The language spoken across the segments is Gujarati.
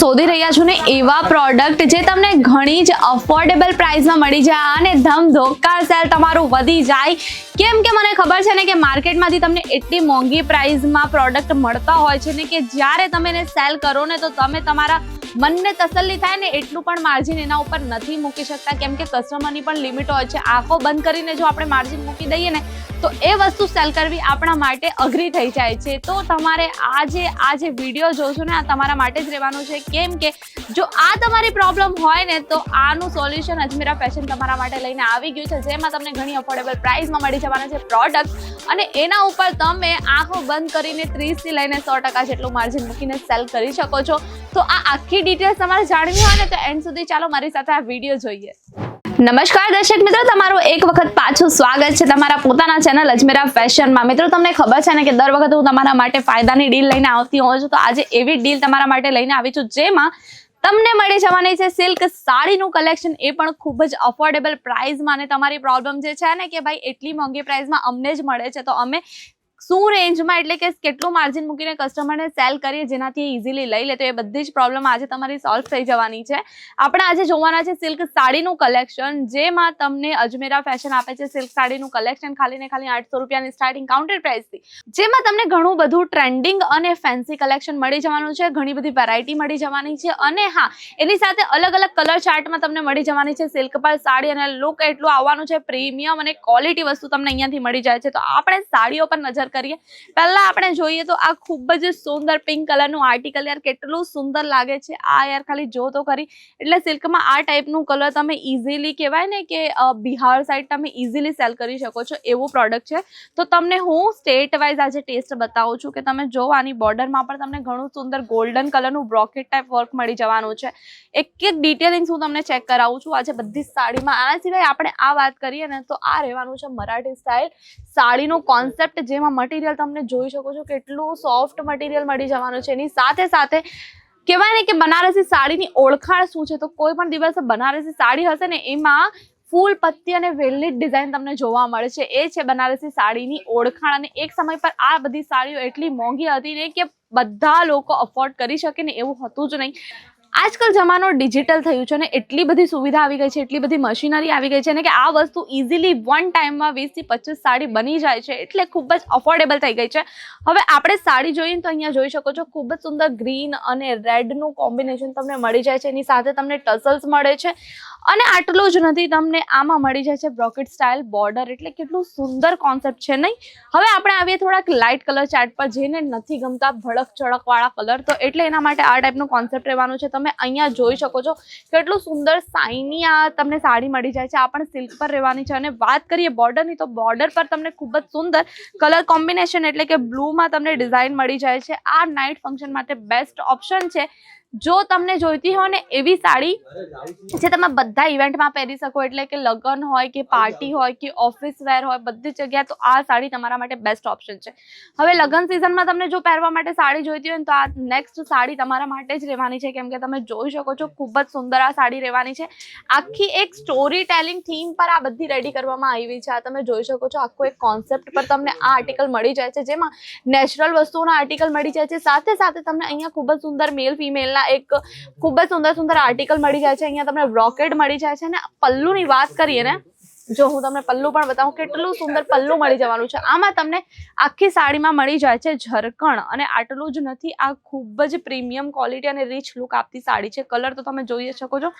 શોધી રહ્યા છો ને એવા પ્રોડક્ટ જે તમને ઘણી જ અફોર્ડેબલ પ્રાઇસમાં મળી જાય અને ધમ ધોકાર સેલ તમારું વધી જાય. કેમ કે મને ખબર છે ને કે માર્કેટમાંથી તમને એટલી મોંઘી પ્રાઇસમાં પ્રોડક્ટ મળતા હોય છે ને કે જ્યારે તમે એને સેલ કરો ને તો તમે તમારા મનને તસલ્લી થાય ને એટલું પણ માર્જિન એના ઉપર નથી મૂકી શકતા. કેમ કે કસ્ટમરની પણ લિમિટ હોય છે. આંખો બંધ કરીને જો આપણે માર્જિન મૂકી દઈએ ને, તો એ વસ્તુ સેલ કરવી આપણા માટે અઘરી થઈ જાય છે. તો તમારે આ જે આ જે વીડિયો જોશો ને, આ તમારા માટે જ રહેવાનું છે. કેમ કે જો આ તમારી પ્રોબ્લેમ હોય ને, તો આનું સોલ્યુશન અજમેરા ફેશન તમારા માટે લઈને આવી ગયું છે. જેમાં તમને ઘણી અફોર્ડેબલ પ્રાઇસમાં મળી જવાના છે પ્રોડક્ટ અને એના ઉપર તમે આંખો બંધ કરીને ત્રીસથી લઈને સો ટકા જેટલું માર્જિન મૂકીને સેલ કરી શકો છો. તો આ આખી ડિટેલ્સ તમારે જાણવી હોય ને તો એન્ડ સુધી ચાલો મારી સાથે આ વીડિયો જોઈએ. નમસ્કાર દર્શક મિત્રો, તમારું એક વખત પાછું સ્વાગત છે તમારા પોતાના ચેનલ અજમેરા ફેશનમાં મિત્રો, તમને ખબર છે ને કે દર વખત હું તમારા માટે ફાયદાની ડીલ લઈને આવતી હોઉં છું, તો આજે એવી ડીલ તમારા માટે લઈને આવી છું, જેમાં તમને મળી જવાની છે સિલ્ક સાડીનું કલેક્શન એ પણ ખૂબ જ અફોર્ડેબલ પ્રાઇઝમાં અને તમારી પ્રોબ્લેમ જે છે ને કે ભાઈ, એટલી મોંઘી પ્રાઇઝમાં અમને જ મળે છે. તો અમે શું રેન્જમાં એટલે કે કેટલું માર્જિન મૂકીને કસ્ટમરને સેલ કરીએ જેનાથી ઇઝીલી લઈ લે, તો એ બધી જ પ્રોબ્લેમ આજે તમારી સોલ્વ થઈ જવાની છે. આપણે આજે જોવાના છે સિલ્ક સાડીનું કલેક્શન જેમાં તમને અજમેરા ફેશન આપે છે સિલ્ક સાડીનું કલેક્શન ખાલી ને ખાલી આઠસો રૂપિયાની સ્ટાર્ટિંગ કાઉન્ટર પ્રાઇસથી જેમાં તમને ઘણું બધું ટ્રેન્ડિંગ અને ફેન્સી કલેક્શન મળી જવાનું છે, ઘણી બધી વેરાયટી મળી જવાની છે અને હા, એની સાથે અલગ અલગ કલર ચાર્ટમાં તમને મળી જવાની છે સિલ્ક પર સાડી અને લુક એટલું આવવાનું છે પ્રીમિયમ અને ક્વોલિટી વસ્તુ તમને અહીંયાથી મળી જાય છે. તો આપણે સાડીઓ પર નજર કરીએ. પહેલા આપણે જોઈએ તો આ ખૂબ જ સુંદર પિંક કલરનું આર્ટિકલ યાર, કેટલું સુંદર લાગે છે. આ યાર ખાલી જો તો ખરી. એટલે સિલ્કમાં આ ટાઈપનું કલર તમે ઇઝીલી કહેવાય ને કે બિહાર સાઈડ તમે ઇઝીલી સેલ કરી શકો છો એવું પ્રોડક્ટ છે. તો તમને હું સ્ટેટ વાઇઝ આજે ટેસ્ટ બતાવું છું કે તમે જો આની બોર્ડરમાં પણ તમને ઘણું સુંદર ગોલ્ડન કલરનું બ્રોકેટ ટાઈપ વર્ક મળી જવાનું છે. એક એક ડિટેલિંગ્સ હું તમને ચેક કરાવું છું. આજે બધી સાડીમાં આના સિવાય આપણે આ વાત કરીએ ને તો આ રહેવાનું છે મરાઠી સ્ટાઇલ. સાડીનો કોન્સેપ્ટ જેમાં મટીરિયલ તમને જોઈ શકો છો કેટલું સોફ્ટ મટીરિયલ મળી જવાનું છે. એની સાથે સાથે કહેવાય ને કે બનારસી સાડીની ઓળખાણ શું છે? તો કોઈ પણ દિવસે બનારસી સાડી હશે ને, એમાં ફૂલ પત્તી અને વેલ્લી ડિઝાઇન તમને જોવા મળે છે. એ છે બનારસી સાડીની ઓળખાણ અને એક સમય પર આ બધી સાડીઓ એટલી મોંઘી હતી ને કે બધા લોકો અફોર્ડ કરી શકે ને એવું હતું જ નહીં. આજકાલ જમાનો ડિજિટલ થયું છે અને એટલી બધી સુવિધા આવી ગઈ છે, એટલી બધી મશીનરી આવી ગઈ છે ને કે આ વસ્તુ ઇઝીલી વન ટાઈમમાં વીસથી પચીસ સાડી બની જાય છે એટલે ખૂબ જ અફોર્ડેબલ થઈ ગઈ છે. હવે આપણે સાડી જોઈએ તો અહીંયા જોઈ શકો છો, ખૂબ જ સુંદર ગ્રીન અને રેડનું કોમ્બિનેશન તમને મળી જાય છે. એની સાથે તમને ટસલ્સ મળે છે અને આટલું જ નથી, તમને આમાં મળી જાય છે બ્રોકેટ સ્ટાઇલ બોર્ડર એટલે કેટલું સુંદર કોન્સેપ્ટ છે નહીં? હવે આપણે આવીએ થોડાક લાઇટ કલર ચાર્ટ પર, જેને નથી ગમતા ભડક ચડકવાળા કલર તો એટલે એના માટે આ ટાઈપનું કોન્સેપ્ટ રહેવાનું છે. તમે અહીંયા જોઈ શકો છો કેટલું સુંદર સાઈની આ તમને સાડી મળી જાય છે. આ પણ સિલ્ક પર રહેવાની છે અને વાત કરીએ બોર્ડરની, તો બોર્ડર પર તમને ખૂબ જ સુંદર કલર કોમ્બિનેશન એટલે કે બ્લુમાં તમને ડિઝાઇન મળી જાય છે. આ નાઇટ ફંક્શન માટે બેસ્ટ ઓપ્શન છે. જો તમને જોઈતી હોય ને એવી સાડી જે તમે બધા ઇવેન્ટમાં પહેરી શકો, એટલે કે લગ્ન હોય કે પાર્ટી હોય કે ઓફિસ વેર હોય, બધી જગ્યાએ તો આ સાડી તમારા માટે બેસ્ટ ઓપ્શન છે. હવે લગ્ન સિઝનમાં તમને જો પહેરવા માટે સાડી જોઈતી હોય ને તો આ નેક્સ્ટ સાડી તમારા માટે જ રહેવાની છે. કેમ કે તમે જોઈ શકો છો ખૂબ જ સુંદર આ સાડી રહેવાની છે. આખી એક સ્ટોરી ટેલિંગ થીમ પર આ બધી રેડી કરવામાં આવી છે. આ તમે જોઈ શકો છો આખો એક કોન્સેપ્ટ પર તમને આ આર્ટિકલ મળી જાય છે. જેમાં નેચરલ વસ્તુઓના આર્ટિકલ મળી જાય છે. સાથે સાથે તમને અહીંયા ખૂબ જ સુંદર મેલ ફિમેલના એક ખૂબ જ સુંદર સુંદર આર્ટિકલ મળી જાય છે. અહીંયા તમને રોકેટ મળી જાય છે અને પલ્લુની વાત કરીએ ને જો હું તમને પલ્લુ પણ બતાવું, કેટલું સુંદર પલ્લુ મળી જવાનું છે. આમાં તમને આખી સાડીમાં મળી જાય છે ઝરકણ અને આટલું જ નથી, આ ખૂબ જ પ્રીમિયમ ક્વોલિટી અને રીચ લુક આપતી સાડી છે. કલર તો તમે જોઈ શકો છો.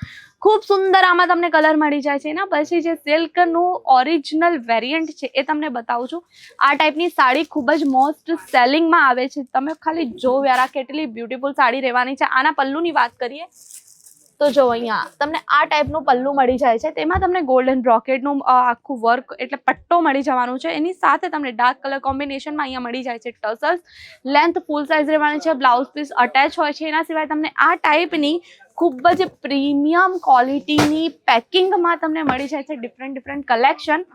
ખૂબ સુંદર આમાં તમને કલર મળી જાય છે. એના પછી જે સિલ્કનું ઓરિજિનલ વેરિયન્ટ છે એ તમને બતાવું છું. આ ટાઈપની સાડી ખૂબ જ મોસ્ટ સેલિંગમાં આવે છે. તમે ખાલી જોવ્યારા કેટલી બ્યુટીફુલ સાડી રહેવાની છે. આના પલ્લુની વાત કરીએ તો જો અહીંયા તમને આ ટાઈપનું પલ્લું મળી જાય છે. તેમાં તમને ગોલ્ડન બ્રોકેટનું આખું વર્ક એટલે પટ્ટો મળી જવાનું છે. એની સાથે તમને ડાર્ક કલર કોમ્બિનેશનમાં અહીંયા મળી જાય છે ટસલ્સ લેન્થ ફૂલ સાઇઝ રહેવાની છે. બ્લાઉઝ પીસ અટેચ હોય છે. એના સિવાય તમને આ ટાઈપની ખૂબ જ પ્રીમિયમ ક્વોલિટીની પેકિંગમાં તમને મળી જાય છે ડિફરન્ટ ડિફરન્ટ કલેક્શન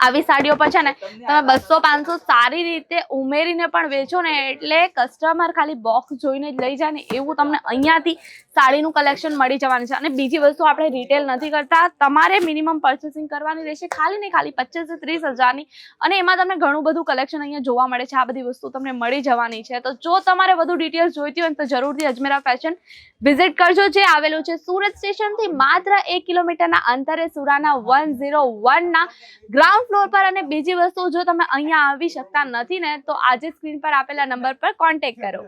આવી સાડીઓ પર છે ને તમે બસો પાંચસો સારી રીતે ઉમેરીને પણ વેચો ને એટલે કસ્ટમર ખાલી બોક્સ જોઈને જ લઈ જાય ને એવું તમને અહીંયાથી સાડીનું કલેક્શન મળી જવાનું છે. અને બીજી વસ્તુ આપણે રિટેલ નથી કરતા. તમારે મિનિમમ પર્ચેસિંગ કરવાની રહેશે ખાલી ને ખાલી પચીસ ત્રીસ હજારની. અને એમાં તમને ઘણું બધું કલેક્શન અહીંયા જોવા મળે છે. આ બધી વસ્તુ તમને મળી જવાની છે. તો જો તમારે વધુ ડિટેલ્સ જોઈતી હોય તો જરૂરથી અજમેરા ફેશન વિઝિટ કરજો. જે આવેલું છે સુરત સ્ટેશનથી માત્ર એક કિલોમીટરના અંતરે સુરાના વન ઝીરો વનના ગ્રાઉન્ડ ફ્લોર પર. અને બીજી વસ્તુ જો તમે અહીંયા આવી શકતા નથી ને, તો આજે સ્ક્રીન પર આપેલા નંબર પર કોન્ટેક્ટ કરો.